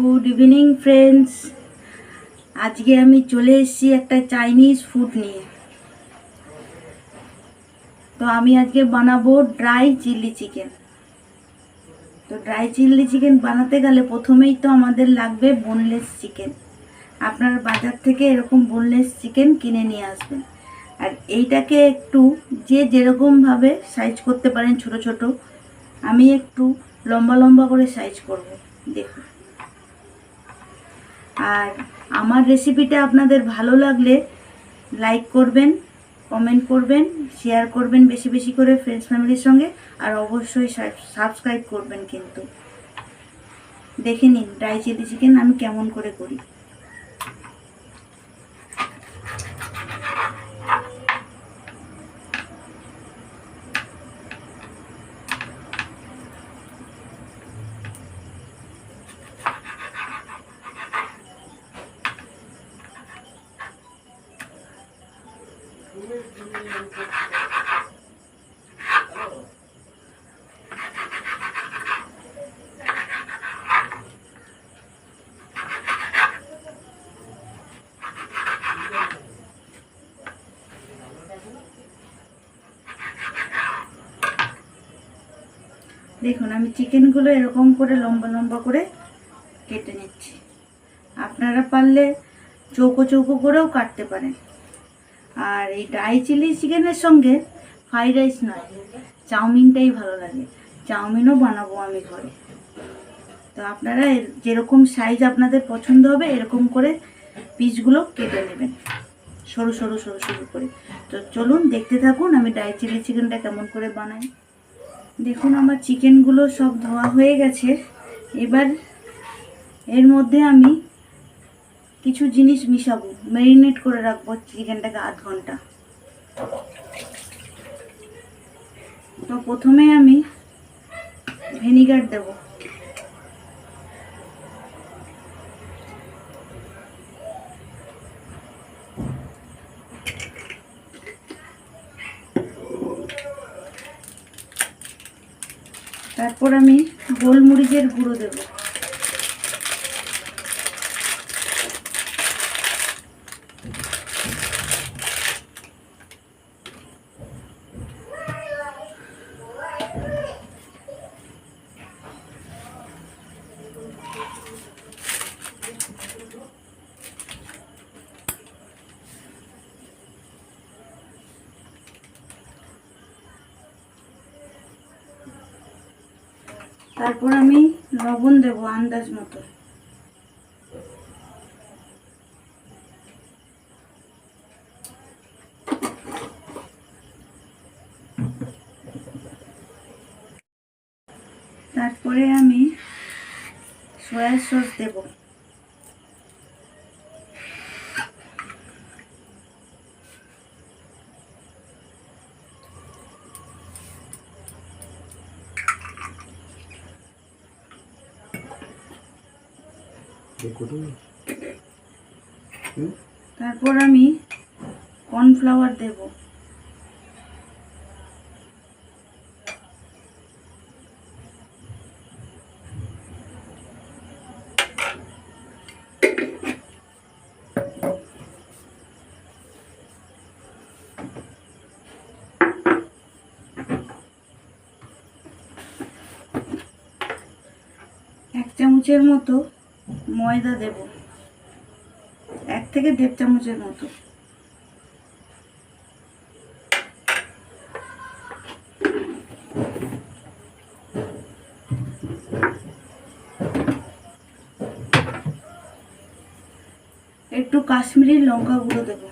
Good evening friends আজকে আমি চলে এসেছি একটা চাইনিজ ফুড নিয়ে। তো আমি আজকে বানাবো ড্রাই চিলি চিকেন তো ড্রাই চিলি চিকেন বানাতে গেলে প্রথমেই তো আমাদের লাগবে বোনলেস চিকেন আপনার বাজার থেকে এরকম বোনলেস চিকেন কিনে নিয়ে আসবেন। আর এইটাকে একটু যে যেরকমভাবে সাইজ করতে পারেন ছোট ছোট, আমি একটু লম্বা লম্বা করে সাইজ করব। দেখুন। আর আমার রেসিপিটা আপনাদের ভালো লাগলে লাইক করবেন কমেন্ট করবেন শেয়ার করবেন বেশি বেশি করে ফ্রেন্ডস ফ্যামিলির সঙ্গে আর অবশ্যই সাবস্ক্রাইব করবেন কিন্তু। দেখে নিন ড্রাই চিলি চিকেন আমি কেমন করে করি। দেখুন, আমি চিকেনগুলো এরকম করে লম্বা লম্বা করে কেটে নিচ্ছি। আপনারা পারলে চৌকো চৌকো করেও কাটতে পারেন। আর এই ড্রাই চিলি চিকেনের সঙ্গে ফ্রাইড রাইস নয়, চাউমিনটাই ভালো লাগে। চাউমিনও বানাবো আমি ঘরে। তো আপনারা যেরকম সাইজ আপনাদের পছন্দ হবে, এরকম করে পিসগুলো কেটে নেবেন। সরু সরু সরু সরু করে। তো চলুন দেখতে থাকুন আমি ড্রাই চিলি চিকেনটা কেমন করে বানাই। দেখুন আমার চিকেনগুলো সব ধোয়া হয়ে গেছে। এবার এর মধ্যে আমি কিছু জিনিস মিশাবো। ম্যারিনেট করে রাখব চিকেনটাকে আধ ঘণ্টা। তো প্রথমে আমি ভিনিগার দেব। তারপর আমি গোলমরিচের গুঁড়ো দেব। তারপর আমি লবণ দেব আন্দাজ মতো তারপরে আমি সয়া সস দেব তারপর আমি কর্নফ্লাওয়ার দেব। এক চামচের মতো ময়দা দেব। এক থেকে দেড় চামচের মতো। একটু কাশ্মীরি লঙ্কা গুঁড়ো দেবো।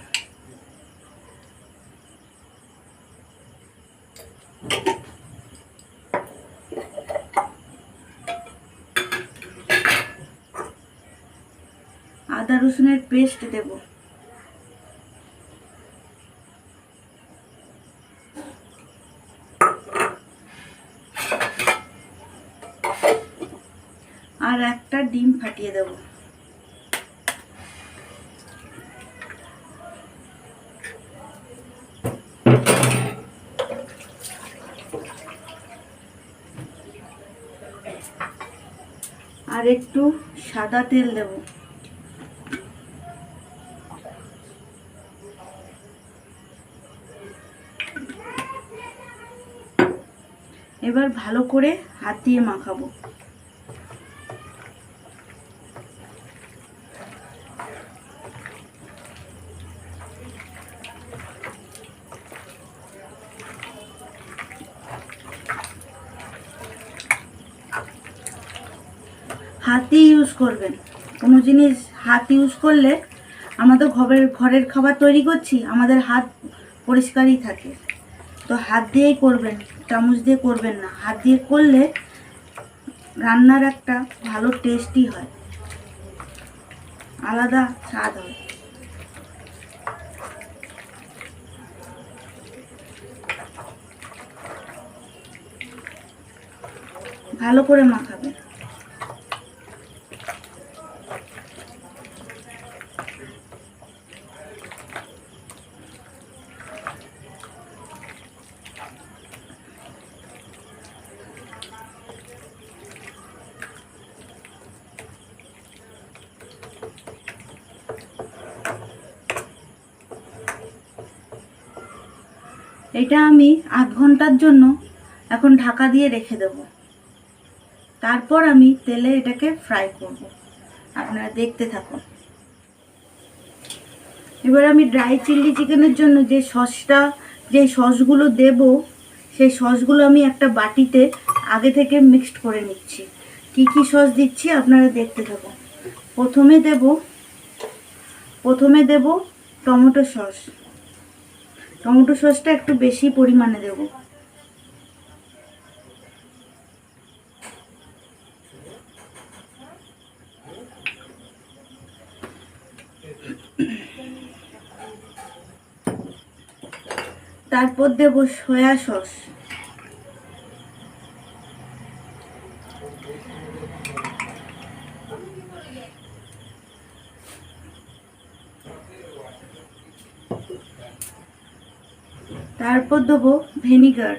আদা রসুনের পেস্ট দেব। আর একটা ডিম ফাটিয়ে দেব। আর একটু সাদা তেল দেব। এবার ভালো করে হাত দিয়ে মাখাবো। হাতই ইউজ করবেন। কোনো জিনিস হাত ইউজ করলে আমরা তো ঘরের ঘরের খাবার তৈরি করছি, আমাদের হাত পরিষ্কারই থাকে। তো হাত দিয়েই করবেন, চামচ দিয়ে করবেন না। হাত দিয়ে করলে রান্নার একটা ভালো টেস্টই হয়। আলাদা স্বাদ হয়। ভালো করে মাখাবেন। এটা আমি আধ ঘণ্টার জন্য এখন ঢাকা দিয়ে রেখে দেব। তারপর আমি তেলে এটাকে ফ্রাই করব। আপনারা দেখতে থাকুন। এবার আমি ড্রাই চিলি চিকেনের জন্য যে সসটা, যে সসগুলো দেব, সেই সসগুলো আমি একটা বাটিতে আগে থেকে মিক্সড করে নিচ্ছি। কি কি সস দিচ্ছি আপনারা দেখতে থাকুন। প্রথমে দেব প্রথমে দেব টমেটো সস। টমেটো সসটা একটু বেশি পরিমাণে দেব। তারপর দেব সয়া সস। তারপর দেবো ভিনিগার।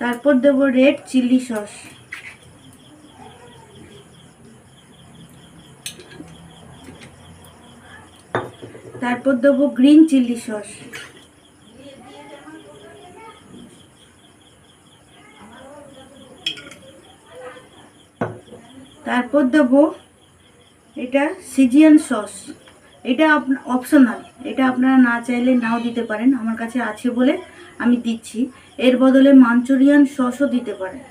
তারপর দেবো রেড চিলি সস। তারপর দেবো গ্রিন চিলি সস। তারপর দেবো এটা সিজিয়ান সস এটা অপশনাল এটা আপনারা না চাইলে নাও দিতে পারেন। আমার কাছে আছে বলে আমি দিচ্ছি। এর বদলে মাঞ্চুরিয়ান সসও দিতে পারেন।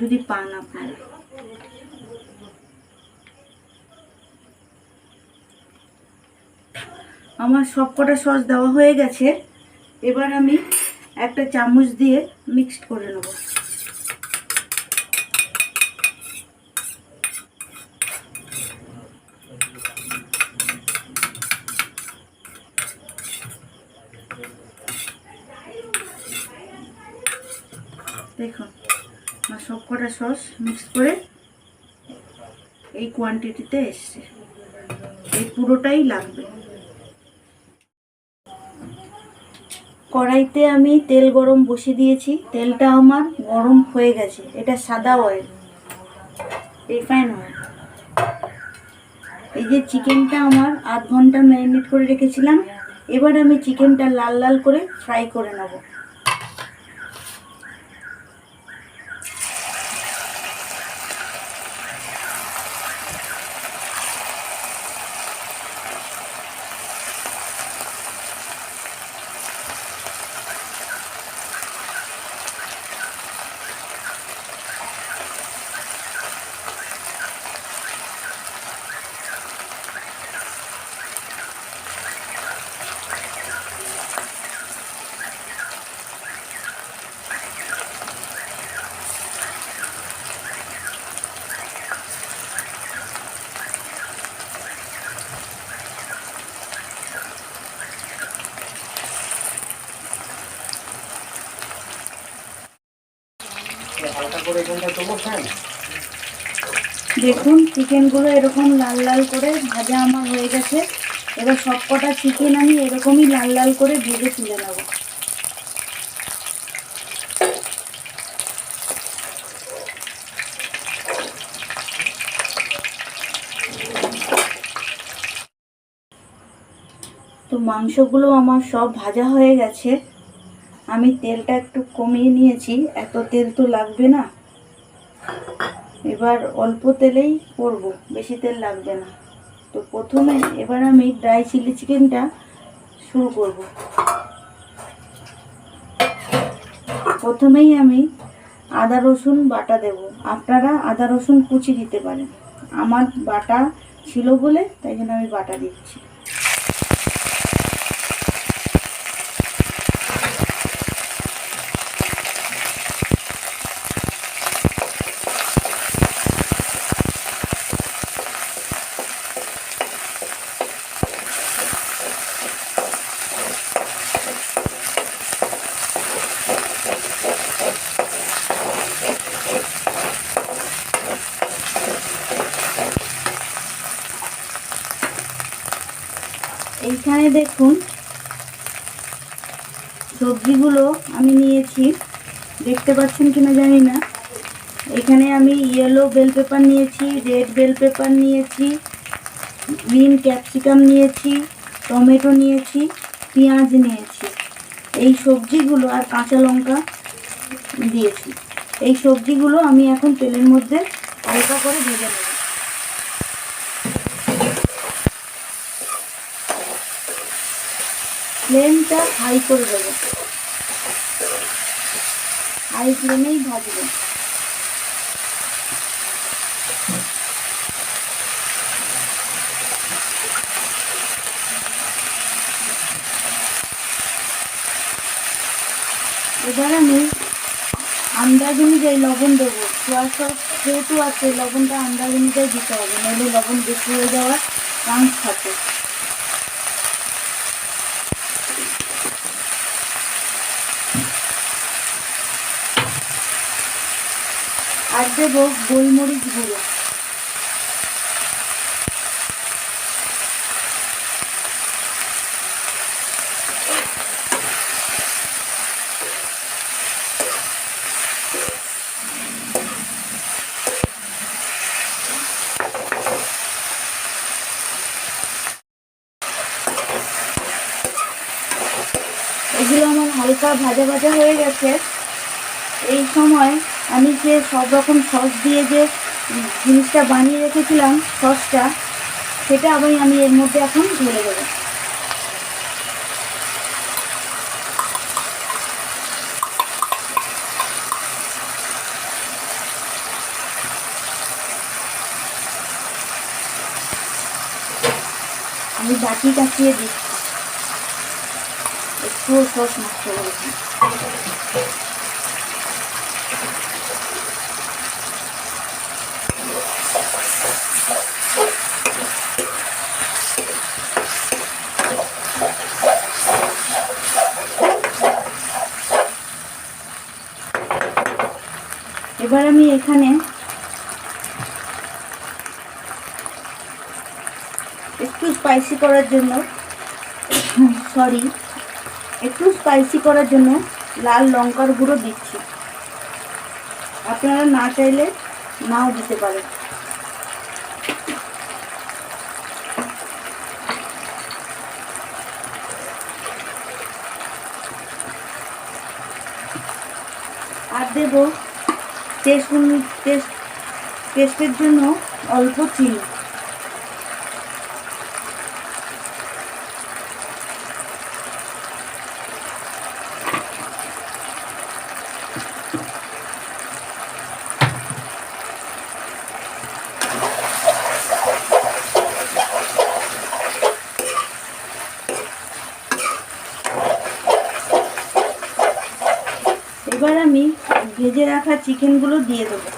যদি পান আপনারা। আমার সবকটা সস দেওয়া হয়ে গেছে। এবার আমি একটা চামচ দিয়ে মিক্সড করে নেব দেখুন সবকটা সস মিক্স করে এই কোয়ান্টিটিতে এসছে। এই পুরোটাই লাগবে। কড়াইতে আমি তেল গরম বসিয়ে দিয়েছি। তেলটা আমার গরম হয়ে গেছে। এটা সাদা অয়েল রিফাইন অয়েল এই যে চিকেনটা আমার আধ ঘণ্টা ম্যারিনেট করে রেখেছিলাম, এবার আমি চিকেনটা লাল লাল করে ফ্রাই করে নেব। দেখুন, চিকেনগুলো এরকম লাল লাল করে ভাজা আমার হয়ে গেছে। এবার সব কটা চিকেন আমি এরকমই লাল লাল করে ভেজে তুলে নেব। তো মাংসগুলো আমার সব ভাজা হয়ে গেছে। আমি তেলটা একটু কমিয়ে নিয়েছি। এত তেল তো লাগবে না। এবার অল্প তেলেই করব, বেশি তেল লাগবে না। তো প্রথমে এবার আমি ড্রাই চিলি চিকেনটা শুরু করব। প্রথমেই আমি আদা, রসুন বাটা দেব। আপনারা আদা, রসুন কুচি দিতে পারেন। আমার বাটা ছিল বলে তাই জন্য আমি বাটা দিচ্ছি। এইখানে দেখুন, সবজিগুলো আমি নিয়েছি। দেখতে পাচ্ছেন কিনা জানি না। এখানে আমি ইয়েলো বেল পেপার নিয়েছি রেড বেল পেপার নিয়েছি গ্রিন ক্যাপসিকাম নিয়েছি, টমেটো নিয়েছি, পেঁয়াজ নিয়েছি। এই সবজিগুলো আর কাঁচা লঙ্কা দিয়েছি। এই সবজিগুলো আমি এখন তেলের মধ্যে হালকা করে ভেজে নেব। ফ্লেমটা হাই করে দেবো। হাই ফ্লেমেই ভাজবো। এবার আমি আন্দাজ অনুযায়ী লবণ দেবো। সোয়া সস যেহেতু আছে, লবণটা আন্দাজ অনুযায়ী দিতে হবে, নইলে লবণ বেশি হয়ে যাওয়ার চান্স থাকে। আর দেবো গোলমরিচ গুঁড়ো। এগুলো আমার হালকা ভাজা ভাজা হয়ে গেছে। এই সময় আমি যে সব রকম সস দিয়ে যে জিনিসটা বানিয়ে রেখেছিলাম সসটা সেটা আবার আমি এর মধ্যে এখন ঢেলে দেবো। আমি বাটি কাটিয়ে দিচ্ছি। একটু সস নষ্ট করেছি এবার আমি এখানে একটু স্পাইসি করার জন্য সরি একটু স্পাইসি করার জন্য লাল লঙ্কার গুঁড়ো দিচ্ছি। আপনারা না চাইলে নাও দিতে পারেন। আর দেব টেস্ট টেস্ট টেস্টের জন্য অল্প চিনি এবার আমি ভেজে রাখা চিকেনগুলো দিয়ে দেবো।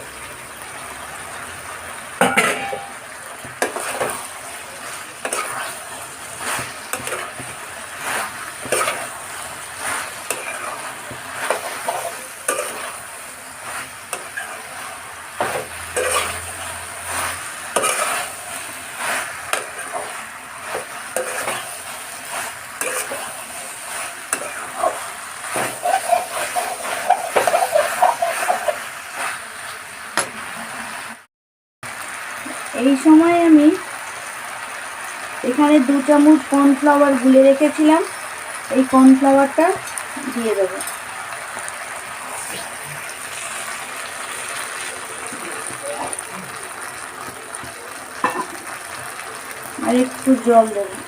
সময় আমি এখানে দু চামচ কর্নফ্লাওয়ার গুলে রেখেছিলাম। এই কর্নফ্লাওয়ারটা দিয়ে দেবো। আর একটু জল দেবো।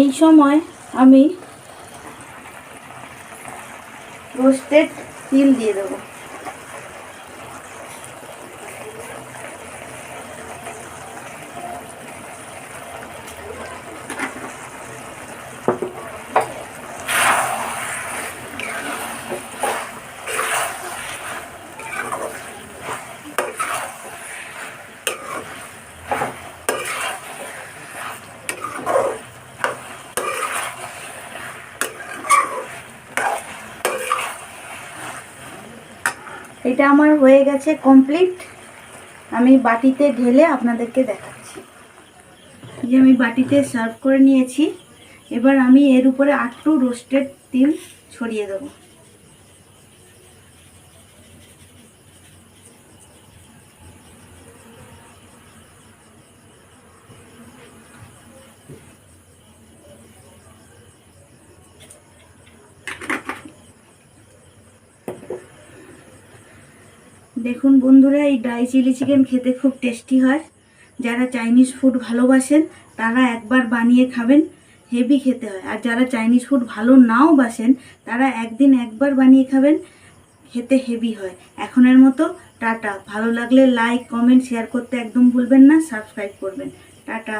এই সময় আমি রোস্টেড তিল দিয়ে দেবো। এটা আমার হয়ে গেছে কমপ্লিট আমি বাটিতে ঢেলে আপনাদেরকে দেখাচ্ছি। যে আমি বাটিতে সার্ভ করে নিয়েছি। এবার আমি এর উপরে আটটু রোস্টেড তিল ছড়িয়ে দেবো। দেখুন বন্ধুরা, এই ড্রাই চিলি চিকেন খেতে খুব টেস্টি হয়। যারা চাইনিজ ফুড ভালোবাসেন, তারা একবার বানিয়ে খাবেন হেভি খেতে হয়। আর যারা চাইনিজ ফুড ভালো নাও বাসেন, তারা একদিন একবার বানিয়ে খাবেন, খেতে হেভি হয়। এখনের মতো, টাটা। ভালো লাগলে লাইক কমেন্ট শেয়ার করতে একদম ভুলবেন না সাবস্ক্রাইব করবেন। টাটা।